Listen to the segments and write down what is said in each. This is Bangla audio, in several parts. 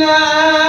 না।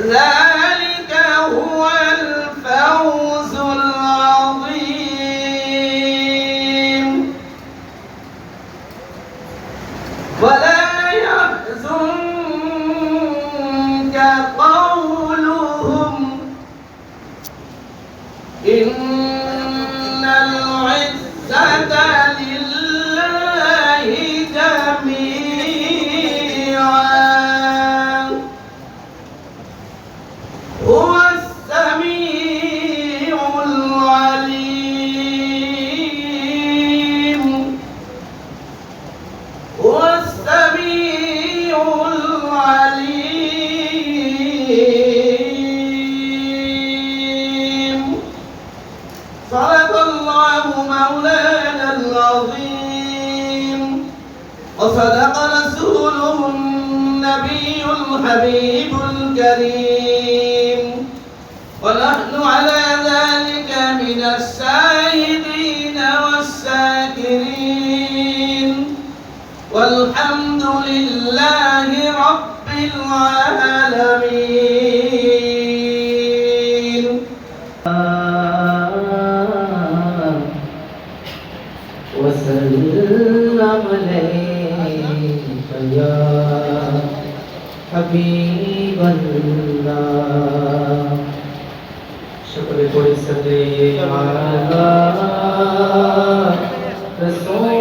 Love. العالمين وسلم عليك يا حبيب الله شكرا لكل سبيل على رسول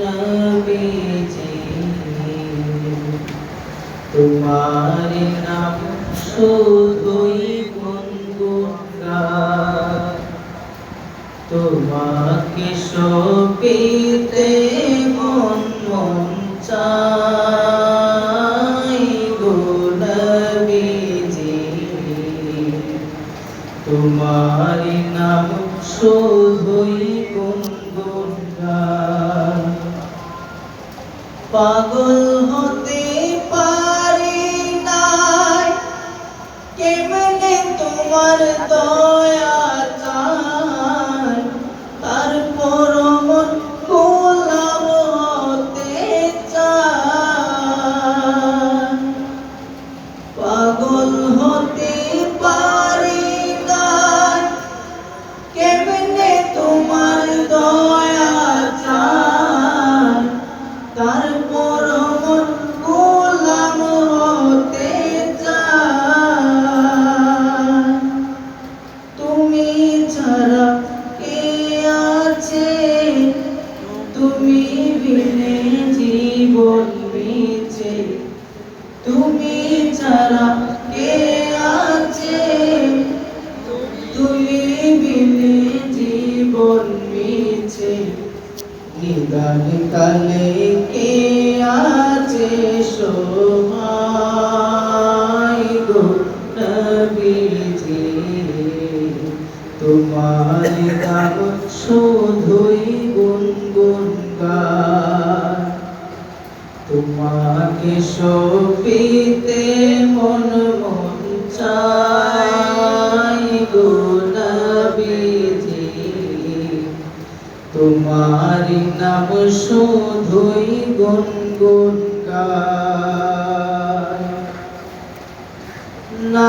যাবে নাম শুধুই বন্ধু তোমাকে সবে ছাড়া কে আছে? তুমি বিনে জীবন বেঁচে। তুমি ছাড়া কে আছে? তুমি বিনে জীবন বেঁচে। নিদান কালে কে আছে সহায় তোমাকে সপিতে মন মন চাই গো তোমার নাম শুধুই গুনগুন গায়। না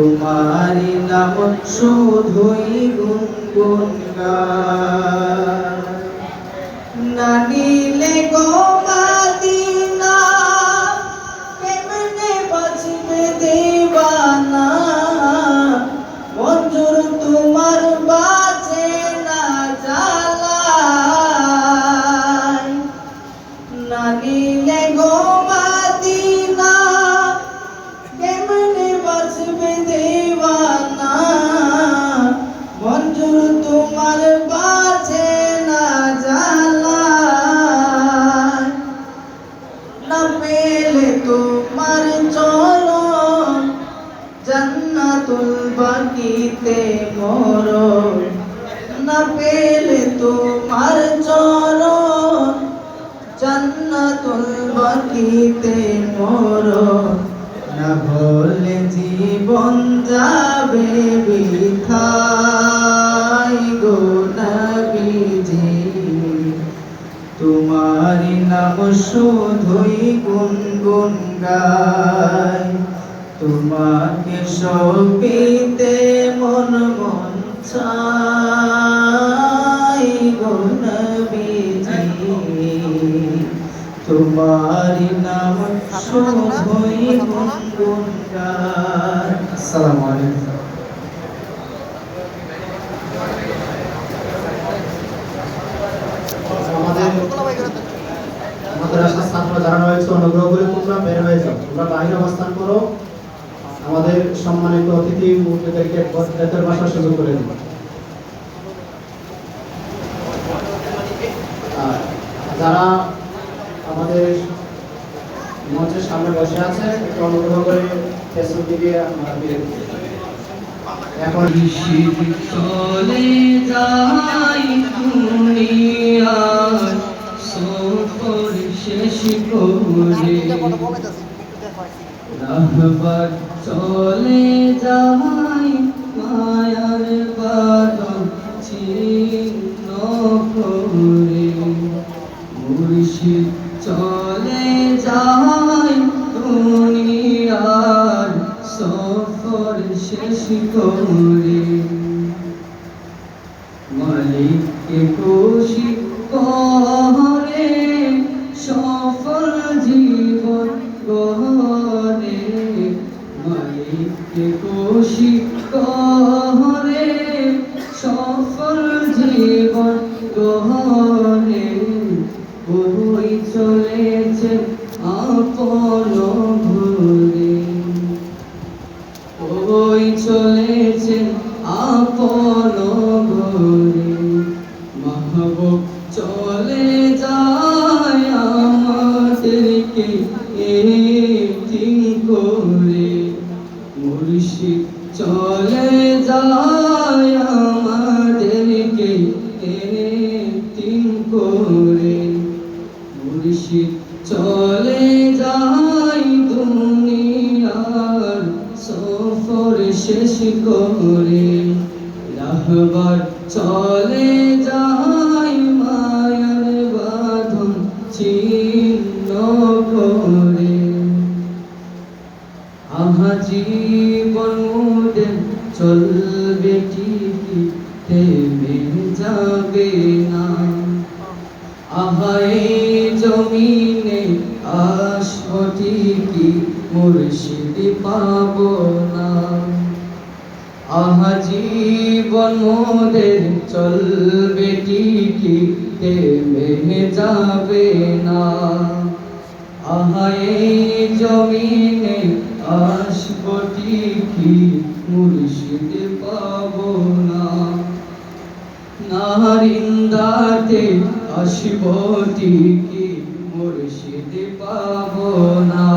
তোমার নাম শুধুই গুনগুন গায় না নিলে গো মাদিনা কেমনে বাঁচবে গুনগুন গায় তোমাকে সপিতে মন মন চাই গো নবীজি। তোমার নাম শুধুই গুনগুন গায় আসসালামু আলাইকুম। মাদ্রাসার ছাত্র জানানো হয়েছে, অনুগ্রহ করে তোমরা বের হয়ে যাও। তোমরা বাইরে অবস্থান করো। আমাদের সম্মানিত অতিথি মুরব্বীদেরকে ভেতর বাসার সুযোগ করে দিন। যারা আমাদের মঞ্চের সামনে বসে আছে অনুগ্রহ করে ফেসবুক দিকে আমরা এখন চলে যাই দুনিয়ার সফর শেষ করে রাহবার চলে যাই মায়ার বাদল ছিন্ন করে। মুর্শিদ চলে যাই দুনিয়ার সফর শেষ করে। আপন করে রাহবার চলে যাই মায়ার বাঁধন ছিন্ন করে। আহা চলবে ঠিকই থেমে যাবে না। আহাই জমিনে আসব ঠিকই, মুর্শিদ পাব না। নারিন্দাতে আসব ঠিকই, মুর্শিদ পাব না।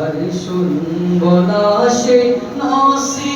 আরে শুনব না সে নসিহাত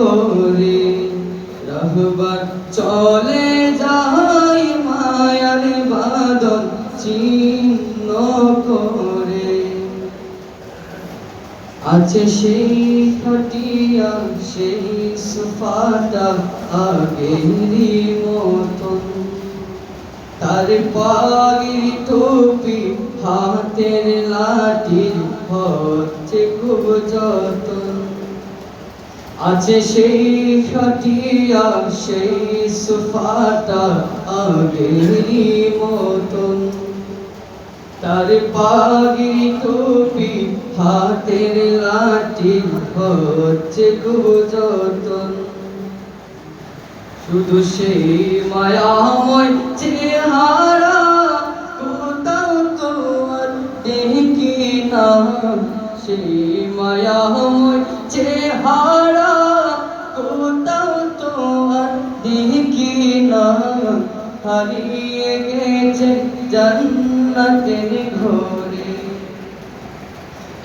করে। রহবার চলে যায় মায়ার বাদল, চিহ্ন করে। আছে সেই খাটিয়া সেই সুফাটা আগেরই মতন। তার পাগির টুপি, হাতের লাঠির হচ্ছে খুব যতন। আছে সেই খাটিয়া সেই সুফাটা আগেরই মতন। তার পাগি টুপি হাতের লাঠি হচ্ছে যতন শুধু সেই মায়াময় চেহারা, কোথাও তো আর দেখি না। সেই মায়াময় চেহারা দেখি না হারিয়ে গেছে জান্নাতের ঘরে।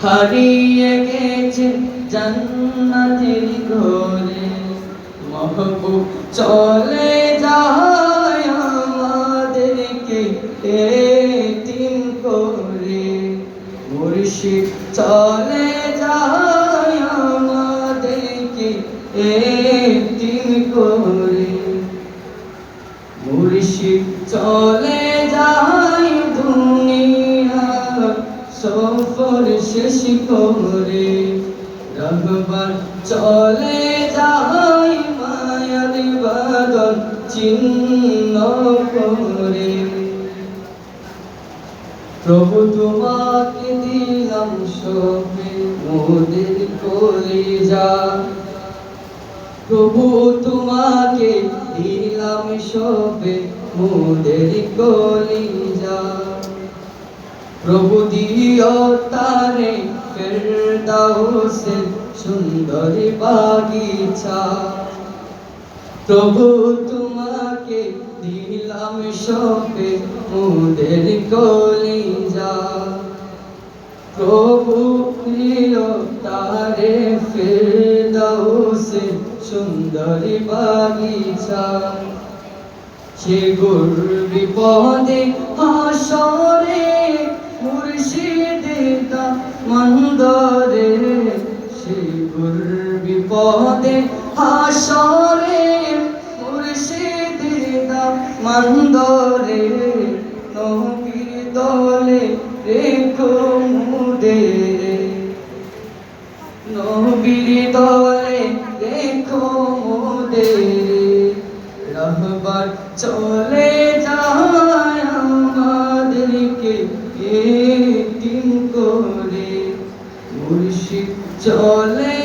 হারিয়ে গেছে জান্নাতের ঘরে। মহবুব চলে যায় আমাদেরকে, এতিম করে। মুর্শিদ চলে শেষ করে রহবার চলে যায় মায়ার বাদল চিহ্ন করে প্রভু তোমাকে দিলাম সবে মোদের কলিজা প্রভু তোমাকে দিলাম সবে মোদের কলিজা প্রভু দিও তারে ফেরদাউসে সুন্দর বাগিচা। প্রভু তোমাকে দিলাম সপে মুদের কলিজা। প্রভু প্রিয় তারে ফেরদাউসে সুন্দরী বাগিচা। সে গুর বিপদে হাসরে মন্দরে নবীর দলে রেখো মুদের নবীর দলে দেখো মোদের রহবার চলে যায় আমাদেরকে এতিম করে। মুর্শিদ চলে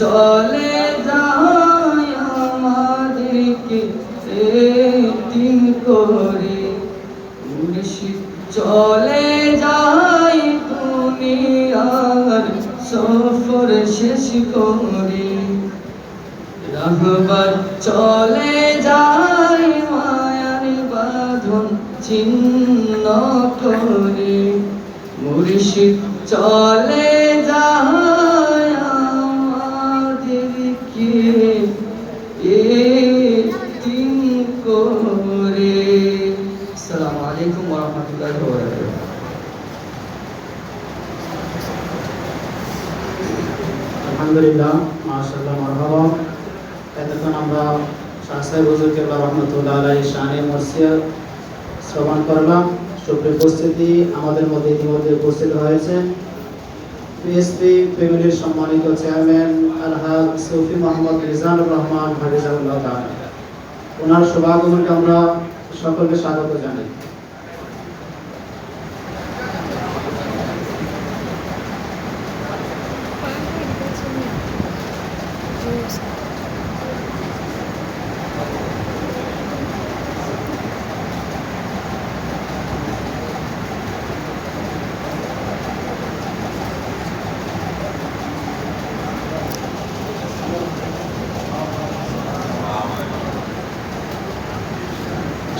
চলে যায় আমাদেরকে এতিম করে। মুর্শিদ চলে যায় দুনিয়ার সফর শেষ করে। রহবার চলে যায় মায়ার বাঁধন ছিন্ন করে। মুর্শিদ চলে আলহামদুলিল্লাহ, মাশাআল্লাহ, মারহাবা। এতক্ষণ আমরা শাহ সাহেব হুজুর রহমতুল্লাহ আলাই শানে মরসিয়া শ্রবণ করলাম। সুপ্রিয় উপস্থিতি আমাদের মধ্যে ইতিমধ্যে উপস্থিত হয়েছে। পিএসপি ফ্যামিলির সম্মানিত চেয়ারম্যান আলহাজ সৌফি মোহাম্মদ রিজানুর রহমান হাফিজাহুল্লাহ তাআলা। ওনার সভাগমনকে আমরা সকলকে স্বাগত জানাই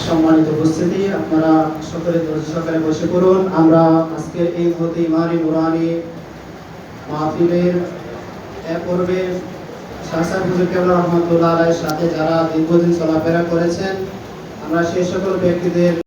সম্মানিত উপস্থিতি আপনারা সকলে ধৈর্য সহকারে বসে পড়ুন, আমরা আজকের এই মুহূর্তে ইমানি মুরানি মাহফিলের পর্বে রহমতুল্লাহ সাথে যারা দীর্ঘদিন চলাফেরা করেছেন, আমরা সেই সকল ব্যক্তিদের